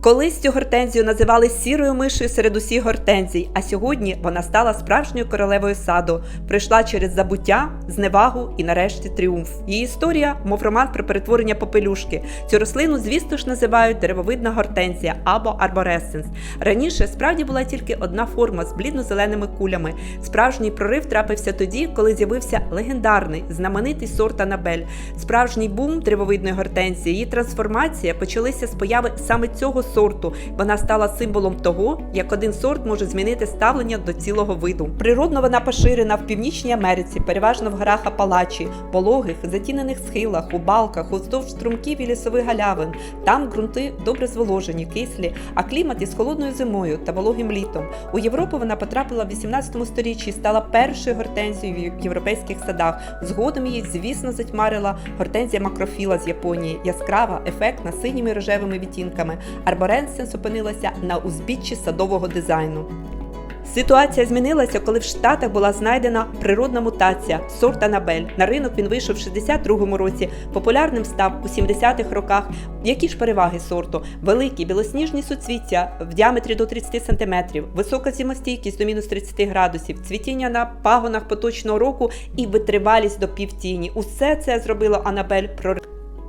Колись цю гортензію називали сірою мишею серед усіх гортензій, а сьогодні вона стала справжньою королевою саду, прийшла через забуття, зневагу і нарешті тріумф. Її історія, мов роман про перетворення попелюшки. Цю рослину, звісно ж, називають деревовидна гортензія або арборесценс. Раніше справді була тільки одна форма з блідно-зеленими кулями. Справжній прорив трапився тоді, коли з'явився легендарний знаменитий сорт Анабель. Справжній бум древовидної гортензії, її трансформація почалися з появи саме цього сорту. Вона стала символом того, як один сорт може змінити ставлення до цілого виду. Природно вона поширена в Північній Америці, переважно в горах Апалачі, пологих, затінених схилах, у балках, уздовж струмків і лісових галявин. Там ґрунти добре зволожені, кислі, а клімат із холодною зимою та вологим літом. У Європу вона потрапила в 18 сторіччі і стала першою гортензією в європейських садах. Згодом її, звісно, затьмарила гортензія макрофіла з Японії, яскрава, ефектна, синіми рожевими відтінками. Арборенсенс опинилася на узбіччі садового дизайну. Ситуація змінилася, коли в Штатах була знайдена природна мутація сорт Анабель. На ринок він вийшов в 62-му році. Популярним став у 70-х роках. Які ж переваги сорту? Великі білосніжні суцвіття в діаметрі до 30 см, висока зимостійкість до мінус 30 градусів, цвітіння на пагонах поточного року і витривалість до півтіні. Усе це зробило Анабель прорив.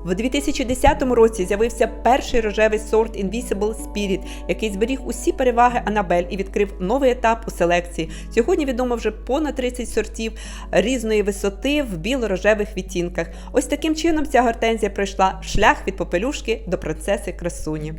В 2010 році з'явився перший рожевий сорт Invisible Spirit, який зберіг усі переваги Анабель і відкрив новий етап у селекції. Сьогодні відомо вже понад 30 сортів різної висоти в біло-рожевих відтінках. Ось таким чином ця гортензія пройшла шлях від попелюшки до принцеси красуні.